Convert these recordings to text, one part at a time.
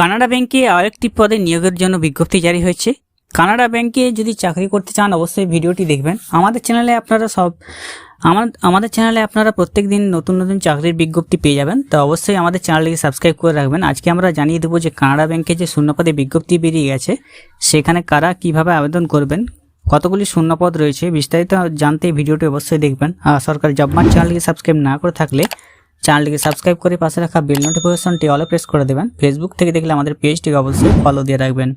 Canada ব্যাংকে আরেকটি পদে নিয়োগের জন্য বিজ্ঞপ্তি জারি হয়েছে। কানাডা ব্যাংকে যদি চাকরি করতে চান, অবশ্যই ভিডিওটি দেখবেন। আমাদের চ্যানেলে আপনারা সব আমার আমাদের চ্যানেলে আপনারা প্রত্যেক দিন নতুন নতুন চাকরির বিজ্ঞপ্তি পেয়ে যাবেন। তো অবশ্যই আমাদের চ্যানেলটিকে সাবস্ক্রাইব করে রাখবেন। আজকে আমরা জানিয়ে দেবো যে কানাডা ব্যাংকে যে শূন্যপদে বিজ্ঞপ্তি বেরিয়ে গেছে, সেখানে কারা কীভাবে আবেদন করবেন, কতগুলি শূন্যপদ রয়েছে, বিস্তারিত জানতে ভিডিওটি অবশ্যই দেখবেন। আর সরকারি জবমার্ট চ্যানেলটিকে সাবস্ক্রাইব না করে থাকলে চ্যানেলটিকে সাবস্ক্রাইব করে পাশে রাখা বেল নোটিফিকেশনটি অলে প্রেস করে দেবেন। ফেসবুক থেকে দেখলে আমাদের পেজটিকে অবশ্যই ফলো দিয়ে রাখবেন।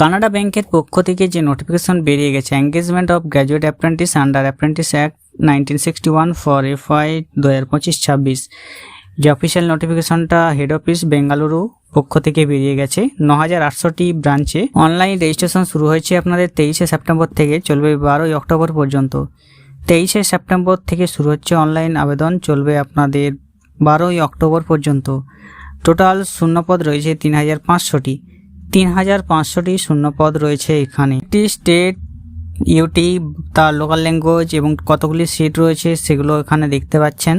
কানাডা ব্যাংকের পক্ষ থেকে যে নোটিফিকেশন বেরিয়ে গেছে engagement of graduate apprentice under apprentice act nineteen sixty one for FY দু হাজার পঁচিশ ছাব্বিশ যে অফিসিয়াল নোটিফিকেশনটা হেড অফিস বেঙ্গালুরু পক্ষ থেকে বেরিয়ে গেছে ন হাজার আটশোটি ব্রাঞ্চে অনলাইন রেজিস্ট্রেশন শুরু হয়েছে আপনাদের তেইশে সেপ্টেম্বর থেকে, চলবে বারোই অক্টোবর পর্যন্ত। তেইশে সেপ্টেম্বর থেকে শুরু হচ্ছে অনলাইন আবেদন, চলবে আপনাদের বারোই অক্টোবর পর্যন্ত। টোটাল শূন্যপদ রয়েছে তিন হাজার পাঁচশোটি। তিন হাজার পাঁচশোটি শূন্যপদ রয়েছে এখানে। একটি স্টেট, ইউটি, তার লোকাল ল্যাঙ্গুয়েজ এবং কতগুলি সিট রয়েছে সেগুলো এখানে দেখতে পাচ্ছেন।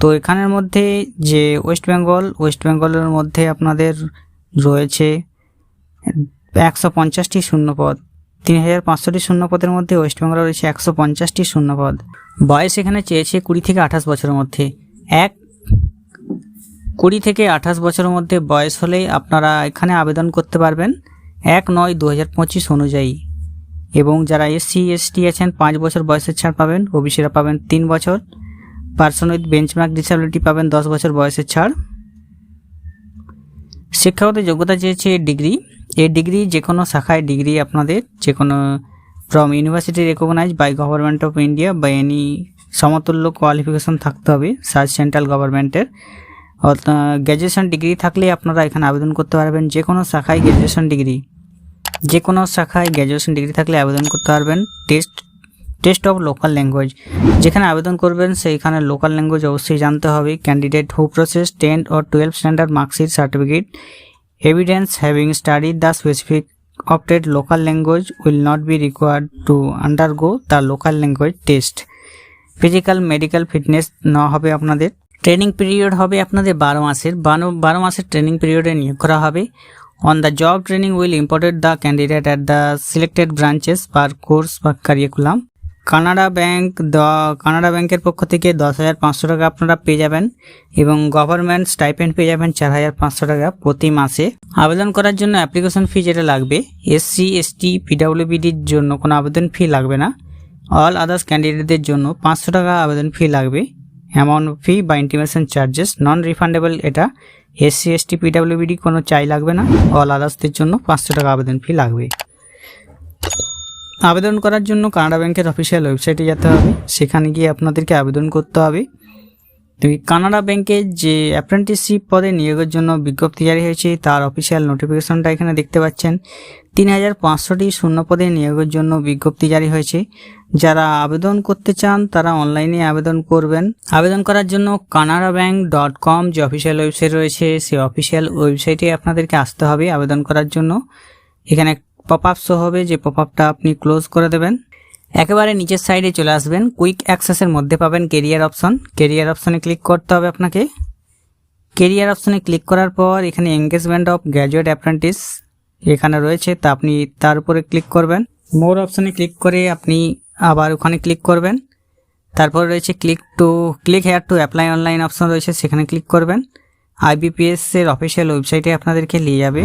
তো এখানের মধ্যে যে ওয়েস্ট বেঙ্গল, ওয়েস্ট বেঙ্গলের মধ্যে আপনাদের রয়েছে একশো পঞ্চাশটি শূন্যপদ। তিন হাজার পাঁচশোটি শূন্যপদের মধ্যে ওয়েস্ট বেঙ্গলে রয়েছে একশো পঞ্চাশটি শূন্যপদ। বয়স এখানে চেয়েছে কুড়ি থেকে আঠাশ বছরের মধ্যে। এক, কুড়ি থেকে আঠাশ বছরের মধ্যে বয়স হলেই আপনারা এখানে আবেদন করতে পারবেন এক নয় দু হাজার পঁচিশ অনুযায়ী। এবং যারা এসসি, এসটি আছেন, পাঁচ বছর বয়সের ছাড় পাবেন, ওবিসিরা পাবেন তিন বছর। পার্সন উইথ বেঞ্চমার্ক ডিসেবিলিটি পাবেন দশ বছর বয়সের ছাড়। শিক্ষাগত যোগ্যতা চেয়েছে ডিগ্রি। এই ডিগ্রি যে কোনো শাখায় ডিগ্রি আপনাদের যে কোনো from university recognize by government of India বা এনি সমতুল্য কোয়ালিফিকেশন থাকতে হবে সার্চ সেন্ট্রাল গভর্নমেন্টের গ্র্যাজুয়েশন ডিগ্রি থাকলে আপনারা এখানে আবেদন করতে পারবেন যে কোনো শাখায় গ্র্যাজুয়েশন ডিগ্রি যে কোনো শাখায় গ্র্যাজুয়েশন ডিগ্রি থাকলে আবেদন করতে পারবেন test test of local language যেখানে আবেদন করবেন, সেইখানে লোকাল ল্যাঙ্গুয়েজ অবশ্যই জানতে হবে। Candidate who process ten or twelve standard marksheet certificate evidence having studied the specific opted local language will not be required to undergo the local language test. Physical medical fitness নেওয়া হবে আপনাদের। Training period হবে আপনাদের বারো মাসের। বারো বারো মাসের ট্রেনিং পিরিয়ডে নিয়োগ করা হবে। On the job training will imparted the candidate at the selected branches per course বা কারিকুলাম কানাডা ব্যাংক দ, কানাডা ব্যাংকের পক্ষ থেকে দশ হাজার পাঁচশো টাকা আপনারা পেয়ে যাবেন এবং গভর্নমেন্ট স্টাইপেন্ড পেয়ে যাবেন চার হাজার পাঁচশো টাকা প্রতি মাসে। আবেদন করার জন্য অ্যাপ্লিকেশন ফি যেটা লাগবে এসসি এসটি পিডাব্লিউবিডির জন্য কোনো আবেদন ফি লাগবে না। অল আদার্স ক্যান্ডিডেটদের জন্য পাঁচশো টাকা আবেদন ফি লাগবে। অ্যামাউন্ট ফি বা ইন্টিমেশন চার্জেস নন রিফান্ডেবল এটা এসসি এসটি পিডাব্লিউবিডি কোনো চাই লাগবে না। অল আদার্সদের জন্য পাঁচশো টাকা আবেদন ফি লাগবে। আবেদন করার জন্য কানাডা ব্যাংকের অফিসিয়াল ওয়েবসাইটে যেতে হবে। সেখানে গিয়ে আপনাদেরকে আবেদন করতে হবে। তো কানাডা ব্যাংকের যে অ্যাপ্রেন্টিসশিপ পদে নিয়োগের জন্য বিজ্ঞপ্তি জারি হয়েছে, তার অফিসিয়াল নোটিফিকেশনটা এখানে দেখতে পাচ্ছেন। তিন হাজার পাঁচশোটি শূন্য পদে নিয়োগের জন্য বিজ্ঞপ্তি জারি হয়েছে। যারা আবেদন করতে চান, তারা অনলাইনে আবেদন করবেন। আবেদন করার জন্য কানাডা ব্যাংক ডট কম যে অফিসিয়াল ওয়েবসাইট রয়েছে, সেই অফিসিয়াল ওয়েবসাইটে আপনাদেরকে আসতে হবে আবেদন করার জন্য। এখানে পপ আপ শো হবে যে পপ আপটা আপনি ক্লোজ করে দেবেন। একেবারে নিচের সাইডে চলে আসবেন। কুইক অ্যাক্সেসের মধ্যে পাবেন কেরিয়ার অপশন কেরিয়ার অপশনে ক্লিক করতে হবে আপনাকে। কেরিয়ার অপশনে ক্লিক করার পর এখানে এঙ্গেজমেন্ট অফ গ্র্যাজুয়েট অ্যাপ্রেন্টিস এখানে রয়েছে, তা আপনি তার উপরে ক্লিক করবেন। মোর অপশনে ক্লিক করে আপনি আবার ওখানে ক্লিক করবেন। তারপর রয়েছে click to click here to apply online option রয়েছে, সেখানে ক্লিক করবেন। আইবিপিএসের অফিসিয়াল ওয়েবসাইটে আপনাদেরকে নিয়ে যাবে।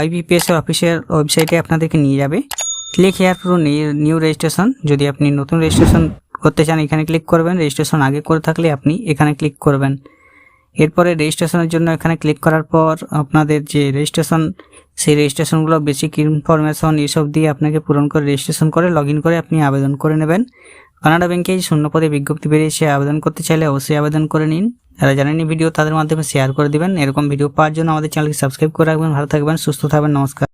আইবিপিএস অফিসিয়াল ওয়েবসাইটে আপনাদেরকে নিয়ে যাবে। Click here to new registration যদি আপনি নতুন রেজিস্ট্রেশন করতে চান, এখানে ক্লিক করবেন। রেজিস্ট্রেশন আগে করে থাকলে আপনি এখানে ক্লিক করবেন। এরপরে রেজিস্ট্রেশনের জন্য এখানে ক্লিক করার পর আপনাদের যে রেজিস্ট্রেশন সেই রেজিস্ট্রেশনগুলো বেসিক ইনফরমেশন এইসব দিয়ে আপনাকে পূরণ করে রেজিস্ট্রেশন করে লগ করে আপনি আবেদন করে নেবেন। কানাডা ব্যাংকে শূন্য পদে বিজ্ঞপ্তি বেরিয়েছে, আবেদন করতে চাইলে অবশ্যই আবেদন করে নিন। যারা জানেন ভিডিও, তাদের মাধ্যমে শেয়ার করে দিবেন। এরকম ভিডিও পাওয়ার জন্য আমাদের চ্যানেলকে সাবস্ক্রাইব করে রাখবেন। ভালো থাকবেন, সুস্থ থাকবেন, নমস্কার।